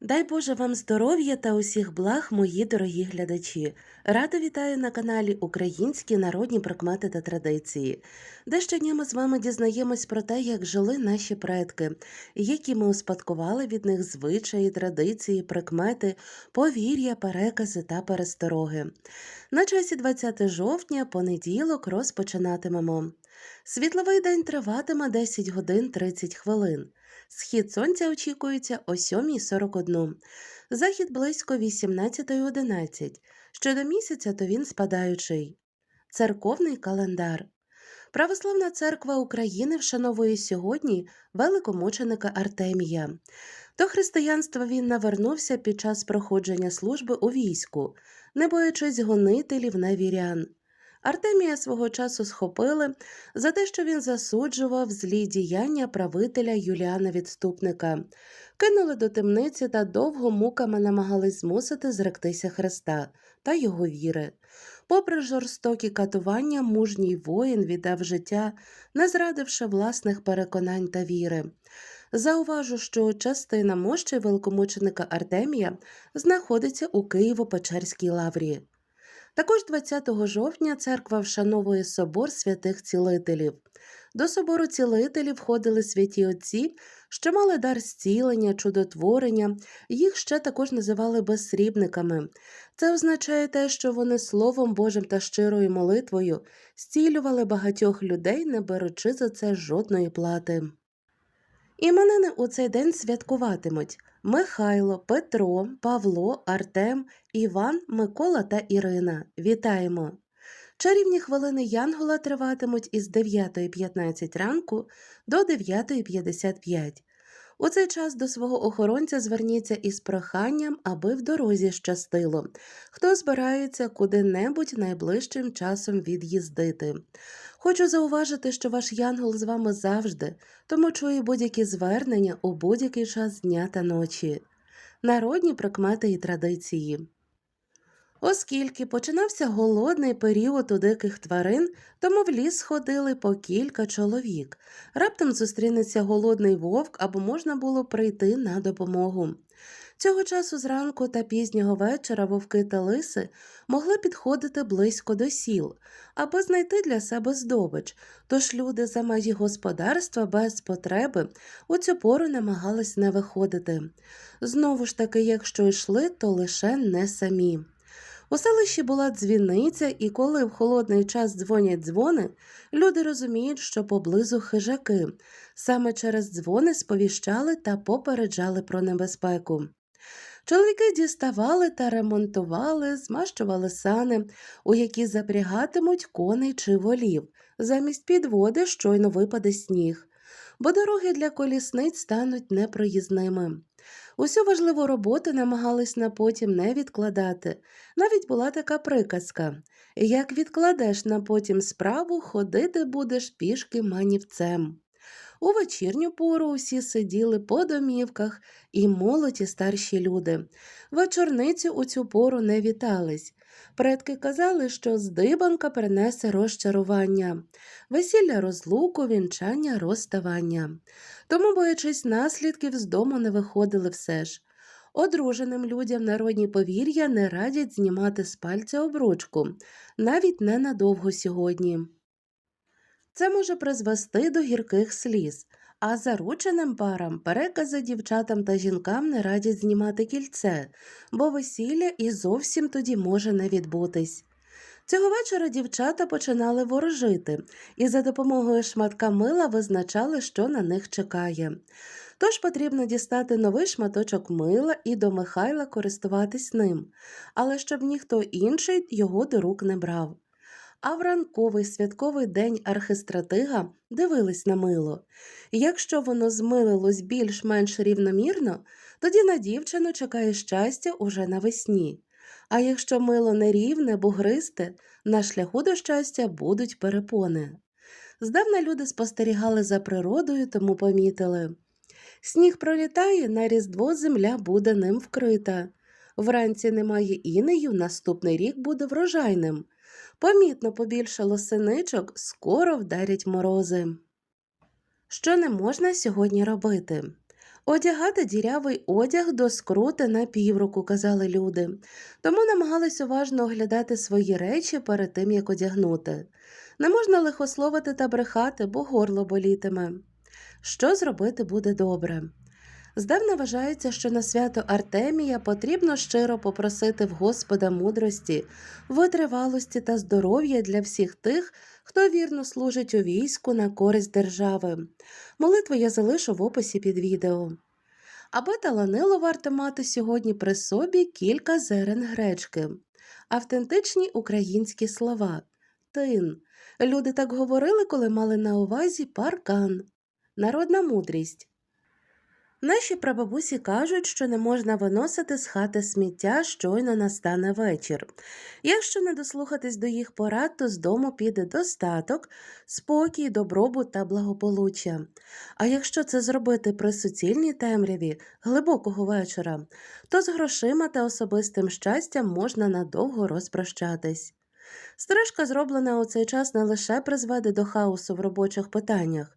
Дай Боже вам здоров'я та усіх благ, мої дорогі глядачі. Радо вітаю на каналі Українські народні прикмети та традиції, де щодня ми з вами дізнаємось про те, як жили наші предки, які ми успадкували від них звичаї, традиції, прикмети, повір'я, перекази та перестороги. На часі 20 жовтня, понеділок, розпочинатимемо. Світловий день триватиме 10 годин 30 хвилин. Схід сонця очікується о 7.41, захід близько 18.11. Щодо місяця, то він спадаючий. Церковний календар. Православна церква України вшановує сьогодні великомученика Артемія. До християнства він навернувся під час проходження служби у війську, не боячись гонителів на вірян. Артемія свого часу схопили за те, що він засуджував злі діяння правителя Юліана Відступника, кинули до темниці та довго муками намагались змусити зректися Христа та його віри. Попри жорстокі катування, мужній воїн віддав життя, не зрадивши власних переконань та віри. Зауважу, що частина мощі великомученика Артемія знаходиться у Києво-Печерській лаврі. Також 20 жовтня церква вшановує собор святих цілителів. До собору цілителів входили святі отці, що мали дар зцілення, чудотворення, їх ще також називали безсрібниками. Це означає те, що вони Словом Божим та щирою молитвою зцілювали багатьох людей, не беручи за це жодної плати. Іменини у цей день святкуватимуть Михайло, Петро, Павло, Артем, Іван, Микола та Ірина. Вітаємо! Чарівні хвилини Янгола триватимуть із 9.15 ранку до 9.55. У цей час до свого охоронця зверніться із проханням, аби в дорозі щастило, хто збирається куди-небудь найближчим часом від'їздити. Хочу зауважити, що ваш янгол з вами завжди, тому чує будь-які звернення у будь-який час дня та ночі. Народні прикмети і традиції. Оскільки починався голодний період у диких тварин, тому в ліс ходили по кілька чоловік. Раптом зустрінеться голодний вовк або можна було прийти на допомогу. Цього часу зранку та пізнього вечора вовки та лиси могли підходити близько до сіл, аби знайти для себе здобич, тож люди за межі господарства без потреби у цю пору намагались не виходити. Знову ж таки, якщо йшли, то лише не самі. У селищі була дзвіниця, і коли в холодний час дзвонять дзвони, люди розуміють, що поблизу хижаки. Саме через дзвони сповіщали та попереджали про небезпеку. Чоловіки діставали та ремонтували, змащували сани, у які запрягатимуть коней чи волів, замість підводи щойно випаде сніг, бо дороги для колісниць стануть непроїзними. Усю важливу роботу намагались на потім не відкладати. Навіть була така приказка як відкладеш на потім справу, ходити будеш пішки манівцем. У вечірню пору усі сиділи по домівках і молоді старші люди. Вечорниці у цю пору не вітались. Предки казали, що здибанка принесе розчарування, весілля розлуку, вінчання розставання. Тому, боячись наслідків, з дому не виходили все ж. Одруженим людям народні повір'я не радять знімати з пальця обручку, навіть ненадовго сьогодні. Це може призвести до гірких сліз, а зарученим парам перекази дівчатам та жінкам не радять знімати кільце, бо весілля і зовсім тоді може не відбутись. Цього вечора дівчата починали ворожити і за допомогою шматка мила визначали, що на них чекає. Тож потрібно дістати новий шматочок мила і до Михайла користуватись ним, але щоб ніхто інший його до рук не брав. А в ранковий святковий день архистратига дивились на мило. Якщо воно змилилось більш-менш рівномірно, тоді на дівчину чекає щастя уже навесні. А якщо мило нерівне, бугристе, на шляху до щастя будуть перепони. Здавна люди спостерігали за природою, тому помітили. Сніг пролітає, на різдво земля буде ним вкрита. Вранці немає інею, наступний рік буде врожайним. Помітно побільшало синичок, скоро вдарять морози. Що не можна сьогодні робити? Одягати дірявий одяг до скрути на півроку, казали люди, тому намагались уважно оглядати свої речі перед тим, як одягнути. Не можна лихословити та брехати, бо горло болітиме. Що зробити буде добре? Здавна вважається, що на свято Артемія потрібно щиро попросити в Господа мудрості, витривалості та здоров'я для всіх тих, хто вірно служить у війську на користь держави. Молитву я залишу в описі під відео. Аби таланило варто мати сьогодні при собі кілька зерен гречки, автентичні українські слова, тин. Люди так говорили, коли мали на увазі паркан, народна мудрість. Наші прабабусі кажуть, що не можна виносити з хати сміття, щойно настане вечір. Якщо не дослухатись до їх порад, то з дому піде достаток, спокій, добробут та благополуччя. А якщо це зробити при суцільній темряві глибокого вечора, то з грошима та особистим щастям можна надовго розпрощатись. Стрижка, зроблена у цей час, не лише призведе до хаосу в робочих питаннях,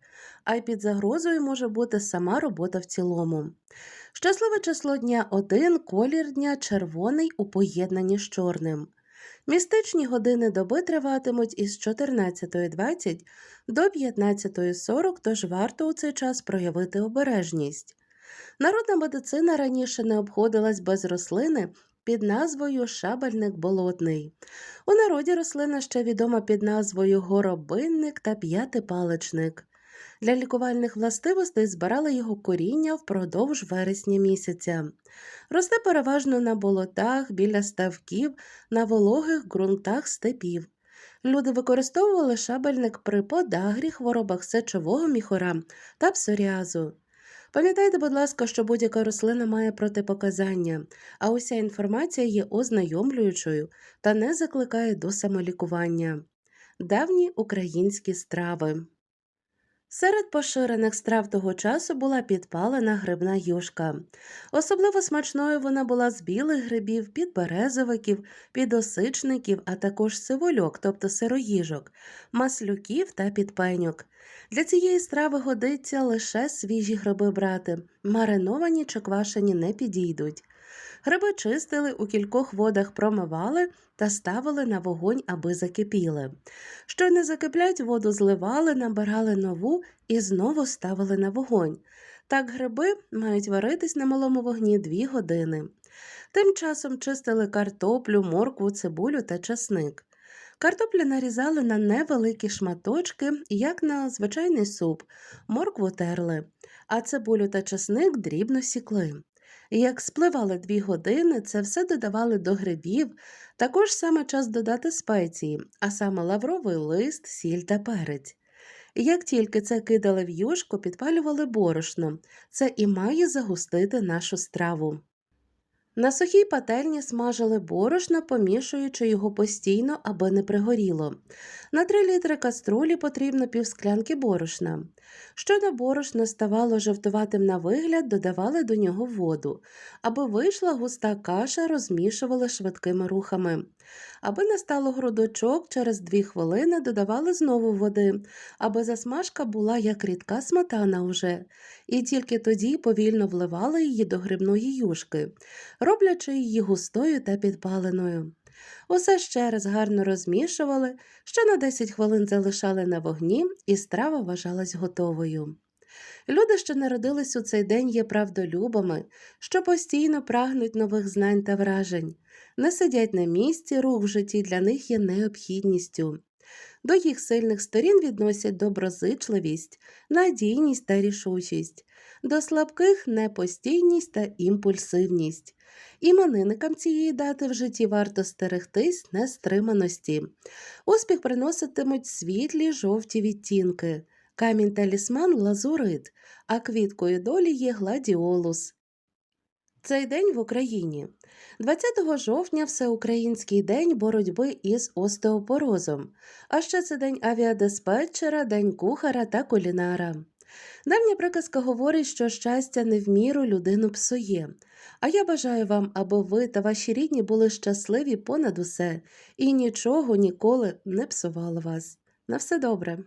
а й під загрозою може бути сама робота в цілому. Щасливе число дня 1, колір дня червоний у поєднанні з чорним. Містичні години доби триватимуть із 14.20 до 15.40, тож варто у цей час проявити обережність. Народна медицина раніше не обходилась без рослини під назвою шабельник болотний. У народі рослина ще відома під назвою горобинник та п'ятипаличник. Для лікувальних властивостей збирали його коріння впродовж вересня місяця. Росте переважно на болотах, біля ставків, на вологих ґрунтах степів. Люди використовували шабельник при подагрі, хворобах сечового міхора та псоріазу. Пам'ятайте, будь ласка, що будь-яка рослина має протипоказання, а уся інформація є ознайомлюючою та не закликає до самолікування. Давні українські страви. Серед поширених страв того часу була підпалена грибна юшка. Особливо смачною вона була з білих грибів, підберезовиків, підосичників, а також сивольок, тобто сироїжок, маслюків та підпеньок. Для цієї страви годиться лише свіжі гриби брати, мариновані чи квашені не підійдуть. Гриби чистили, у кількох водах промивали та ставили на вогонь, аби закипіли. Що не закиплять, воду зливали, набирали нову і знову ставили на вогонь. Так гриби мають варитись на малому вогні дві години. Тим часом чистили картоплю, моркву, цибулю та часник. Картоплю нарізали на невеликі шматочки, як на звичайний суп, моркву терли, а цибулю та часник дрібно сікли. Як спливали дві години, це все додавали до грибів, також саме час додати спеції, а саме лавровий лист, сіль та перець. Як тільки це кидали в юшку, підпалювали борошно, це і має загустити нашу страву. На сухій пательні смажили борошно, помішуючи його постійно, аби не пригоріло. На 3 літри каструлі потрібно півсклянки борошна. Щойно борошно ставало жовтуватим на вигляд, додавали до нього воду. Аби вийшла густа каша, розмішували швидкими рухами. Аби не стало грудочок, через 2 хвилини додавали знову води, аби засмажка була як рідка сметана уже, і тільки тоді повільно вливали її до грибної юшки роблячи її густою та підпаленою. Усе ще раз гарно розмішували, ще на 10 хвилин залишали на вогні, і страва вважалась готовою. Люди, що народились у цей день, є правдолюбами, що постійно прагнуть нових знань та вражень, не сидять на місці, рух в житті для них є необхідністю. До їх сильних сторін відносять доброзичливість, надійність та рішучість, до слабких непостійність та імпульсивність. Іменинникам цієї дати в житті варто стерегтись нестриманості. Успіх приноситимуть світлі жовті відтінки, камінь талісман лазурит, а квіткою долі є гладіолус. Цей день в Україні. 20 жовтня Всеукраїнський день боротьби із остеопорозом, а ще це день авіадиспетчера, день кухара та кулінара. Давня приказка говорить, що щастя не в міру людину псує. А я бажаю вам, аби ви та ваші рідні були щасливі понад усе і нічого ніколи не псувало вас. На все добре.